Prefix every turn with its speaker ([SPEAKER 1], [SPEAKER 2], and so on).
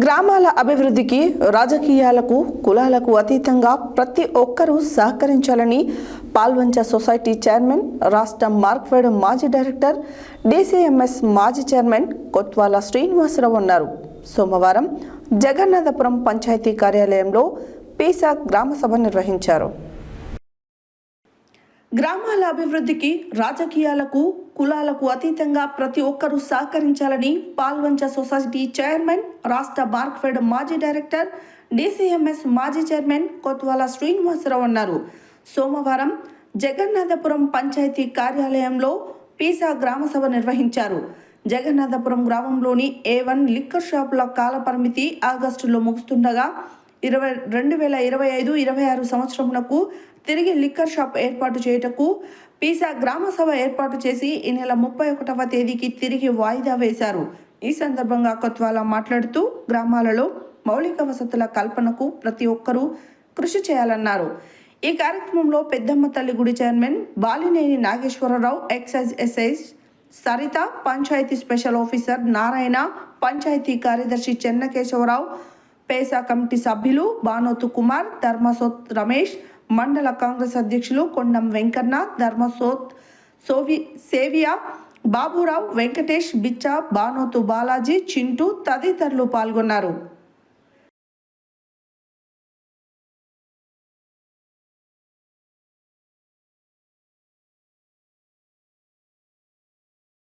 [SPEAKER 1] గ్రామాల అభివృద్ధికి రాజకీయాలకు కులాలకు అతీతంగా ప్రతి ఒక్కరూ సహకరించాలని పాల్వంచ సొసైటీ చైర్మన్ రాష్ట్ర మార్క్ఫెడ్ మాజీ డైరెక్టర్ డీసీఎంఎస్ మాజీ చైర్మన్ కొత్వాల శ్రీనివాసరావు అన్నారు. సోమవారం జగన్నాథపురం పంచాయతీ కార్యాలయంలో పీసా గ్రామ సభ నిర్వహించారు. గ్రామాల అభివృద్ధికి రాజకీయాలకు కులాలకు అతీతంగా ప్రతి ఒక్కరూ సహకరించాలని పాల్వంచ సొసైటీ చైర్మన్ రాష్ట్ర మార్క్ఫెడ్ మాజీ డైరెక్టర్ డీసీఎంఎస్ మాజీ చైర్మన్ కొత్వాల శ్రీనివాసరావు అన్నారు. సోమవారం జగన్నాథపురం పంచాయతీ కార్యాలయంలో పీసా గ్రామ సభ నిర్వహించారు. జగన్నాథపురం గ్రామంలోని ఏ వన్ లిక్కర్ షాపుల కాల పరిమితి ఆగస్టులో ముగుస్తుండగా ఇరవై రెండు వేల ఇరవై ఐదు ఇరవై ఆరు సంవత్సరమునకు తిరిగి లిక్కర్ షాప్ ఏర్పాటు చేయుటకు పీసా గ్రామ సభ ఏర్పాటు చేసి ఈ నెల ముప్పై ఒకటవ తేదీకి తిరిగి వాయిదా వేశారు. ఈ సందర్భంగా కొత్వాల మాట్లాడుతూ గ్రామాలలో మౌలిక వసతుల కల్పనకు ప్రతి ఒక్కరూ కృషి చేయాలన్నారు. ఈ కార్యక్రమంలో పెద్దమ్మ తల్లి గుడి చైర్మన్ బాలినేని నాగేశ్వరరావు ఎక్సైజ్ ఎస్ఐజ్ సరిత పంచాయతీ స్పెషల్ ఆఫీసర్ నారాయణ పంచాయతీ కార్యదర్శి చెన్నకేశవరావు పేసా కమిటీ సభ్యులు బానోతు కుమార్ ధర్మసోత్ రమేష్ మండల కాంగ్రెస్ అధ్యక్షులు కొండం వెంకన్న ధర్మసోత్ సోవి సేవియా బాబురావు వెంకటేష్ బిచ్చా బానోతు బాలాజీ చింటూ తదితరులు పాల్గొన్నారు.